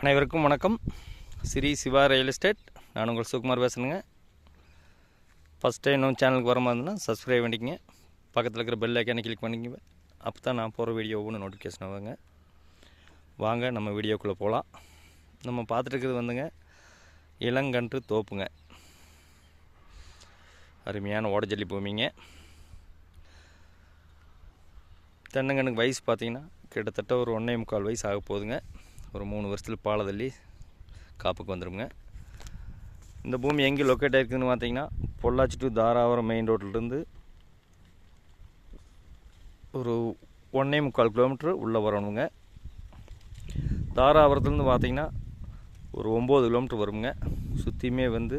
அனைவருக்கும் வணக்கம். Sri Siva real estate. நான் உங்கள் சுகுமார் பேசுகிறேங்க ஃபஸ்ட் டைம் இன்னும் சேனலுக்கு வர மாதிரி இருந்தால் சப்ஸ்கிரைப் பண்ணிக்கங்க. பக்கத்தில் இருக்கிற பெல் ஐக்கானை கிளிக் பண்ணிக்கங்க. அப்போ தான் நான் போகிற வீடியோ ஒவ்வொன்று நோட்டிஃபிகேஷன் ஆகுங்க வாங்க நம்ம வீடியோக்குள்ளே போகலாம் நம்ம பார்த்துட்டுருக்கிறது வந்துங்க. இளங்கன்று தோப்புங்க. அருமையான ஓடஜல்லி பூமிங்க. தென்னங்கனுக்கு வயசு பார்த்திங்கன்னா கிட்டத்தட்ட ஒரு ஒன்றே முக்கால் வயசு ஆக போகுதுங்க ஒரு மூணு வருஷத்தில் பாலை தள்ளி காப்புக்கு வந்துடுங்க இந்த பூமி எங்கே லொக்கேட் ஆகிருக்குதுன்னு பார்த்தீங்கன்னா பொள்ளாச்சி டு தாராவரம் மெயின் ரோட்லேருந்து ஒரு ஒன்றே முக்கால் கிலோமீட்ரு உள்ளே வரணுங்க. தாராபுரத்துலேருந்து பார்த்தீங்கன்னா ஒரு ஒம்பது கிலோமீட்ரு வருங்க. சுற்றியுமே வந்து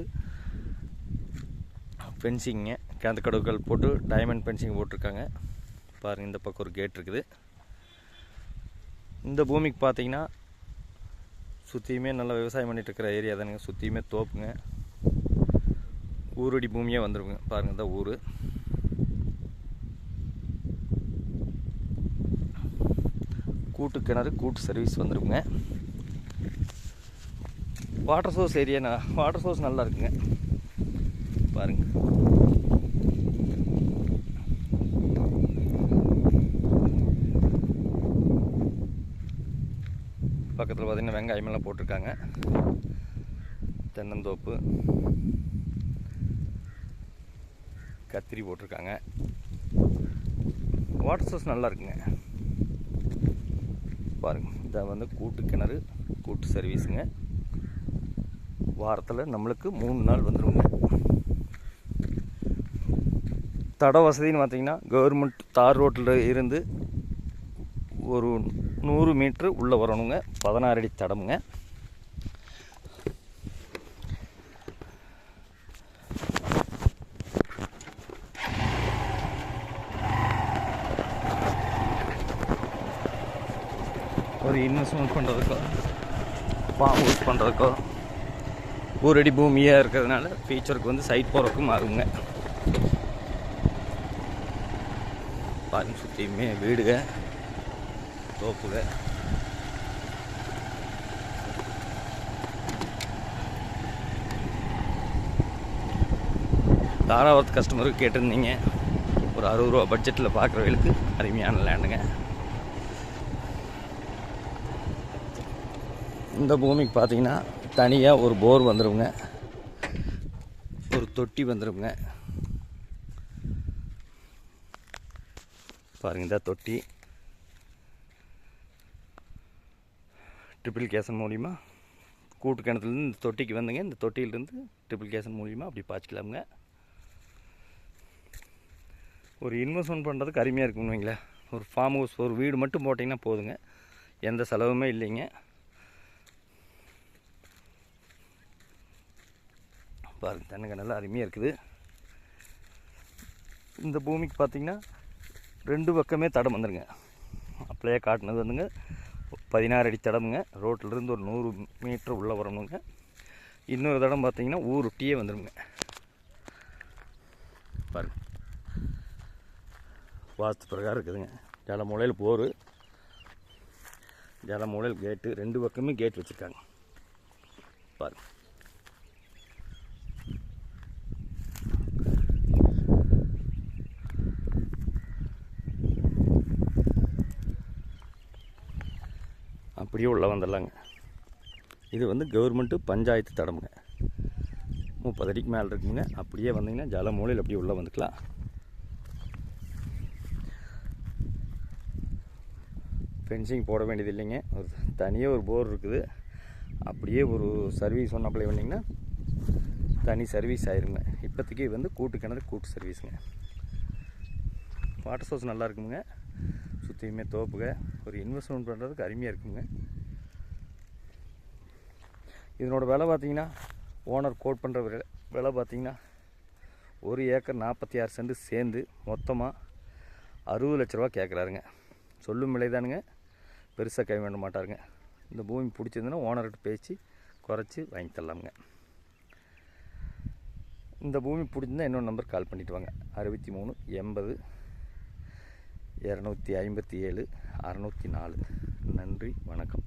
ஃபென்சிங்க கிணத்து கடவுகள் போட்டு டைமண்ட் ஃபென்சிங் போட்டிருக்காங்க. பாருங்கள் இந்த பக்கம் ஒரு கேட் இருக்குது. இந்த பூமிக்கு பார்த்தீங்கன்னா சுற்றியுமே நல்லா விவசாயம் பண்ணிகிட்டு இருக்கிற ஏரியா தானுங்க. சுற்றியுமே தோப்புங்க. ஊரடி பூமியே வந்துருங்க பாருங்கள் தான் ஊர். கூட்டு கிணறு கூட்டு service வந்துருக்குங்க. Water source area water source நல்லா இருக்குங்க. பாருங்கள் பக்கத்தில் பார்த்தீங்கன்னா வெங்காயமெல்லாம் போட்டிருக்காங்க. தென்னந்தோப்பு கத்திரி போட்டிருக்காங்க. வாட்டர் சோர்ஸ் நல்லா இருக்குங்க. பாருங்க இதை வந்து கூட்டு கிணறு கூட்டு சர்வீஸுங்க வாரத்தில் நம்மளுக்கு மூணு நாள் வந்துடுங்க தட வசதின்னு பார்த்தீங்கன்னா கவர்மெண்ட் தார் ரோட்டில் இருந்து ஒரு நூறு மீட்ரு உள்ளே வரணுங்க. பதினாறு அடி தடமுங்க. ஒரு இன்வெஸ்ட்மெண்ட் பண்ணுறதுக்கோ ஃபார்ம் யூஸ் பண்ணுறதுக்கோ ஒரு அடி பூமியாக இருக்கிறதுனால ஃபியூச்சருக்கு வந்து சைட் போகிறதுக்கும் மாறுங்க பாருங்க சுற்றியுமே வீடுங்க. தோப்புங்க தாராவரத்து கஸ்டமருக்கு கேட்டிருந்தீங்க. ஒரு அறுபது ரூபா பட்ஜெட்டில் பார்க்குறவங்களுக்கு அருமையான லேண்டுங்க இந்த பூமிக்கு பார்த்தீங்கன்னா தனியாக ஒரு போர் வந்துடுங்க ஒரு தொட்டி வந்துடுங்க பாருங்க இந்த தொட்டி. ட்ரிபிளிகேஷன் மூலிமா கூட்டு கிணத்துலேருந்து இந்த தொட்டிக்கு வந்துங்க. இந்த தொட்டியிலேருந்து ட்ரிபிளிகேஷன் மூலிமா அப்படி பாய்ச்சிக்கலாமுங்க. ஒரு இன்வெஸ்ட்மெண்ட் பண்ணுறதுக்கு அருமையாக இருக்குன்னு வைங்களேன். ஒரு ஃபார்ம் ஹவுஸ் ஒரு வீடு மட்டும் போட்டிங்கன்னா போதுங்க. எந்த செலவுமே இல்லைங்க. பாருங்க தென்னங்க நல்லா அருமையாக இருக்குது. இந்த பூமிக்கு பார்த்தீங்கன்னா ரெண்டு பக்கமே தடம் வந்துடுங்க அப்படியே காட்டினது வந்துங்க. பதினாறு அடி தடமுங்க. ரோட்டிலிருந்து ஒரு நூறு மீட்ரு உள்ளே வரணுங்க. இன்னொரு தடம் பார்த்தீங்கன்னா ஊர் ஒட்டியே வந்துடுங்க பாருங்க. வாஸ்து பிரகாரம் இருக்குதுங்க. ஜலமூலையில் போர். ஜலமூலையில் கேட்டு ரெண்டு பக்கமே கேட் வச்சுருக்காங்க. பாருங்கள் அப்படியே உள்ளே வந்துடலாங்க. இது வந்து கவர்மெண்ட்டு பஞ்சாயத்து தடமுங்க. முப்பது அடிக்கு மேலே இருக்குங்க. அப்படியே வந்தீங்கன்னா ஜல மூலையில் அப்படியே உள்ளே வந்துக்கலாம். ஃபென்சிங் போட வேண்டியது இல்லைங்க. ஒரு தனியாக ஒரு போர் இருக்குது. அப்படியே ஒரு சர்வீஸ் ஒன்று அப்ளை பண்ணிங்கன்னா தனி சர்வீஸ் ஆயிருங்க. இப்போதைக்கு வந்து கூட்டு கிணறு கூட்டு சர்வீஸுங்க வாட்டர் சோர்ஸ் நல்லா இருக்குங்க சுற்றியுமே தோப்புங்க ஒரு இன்வெஸ்ட்மெண்ட் பண்ணுறதுக்கு அருமையாக இருக்குங்க. இதனோட விலை பார்த்தீங்கன்னா ஓனர் கோட் பண்ணுற விலை விலை பார்த்தீங்கன்னா ஒரு ஏக்கர் நாற்பத்தி ஆறு சென்ட் சேர்ந்து மொத்தமாக அறுபது லட்ச ரூபா கேட்குறாருங்க சொல்லும் விலை தானுங்க பெருசாக கை வேண்ட மாட்டாருங்க. இந்த பூமி பிடிச்சிருந்துன்னா ஓனர்கிட்ட பேச்சு குறைச்சி வாங்கி தரலாமுங்க. இந்த பூமி பிடிச்சிருந்தா இன்னொரு நம்பர் கால் பண்ணிவிட்டு வாங்க. அறுபத்தி மூணு எண்பது இரநூத்தி ஐம்பத்தி ஏழு அறநூற்றி நாலு. நன்றி வணக்கம்.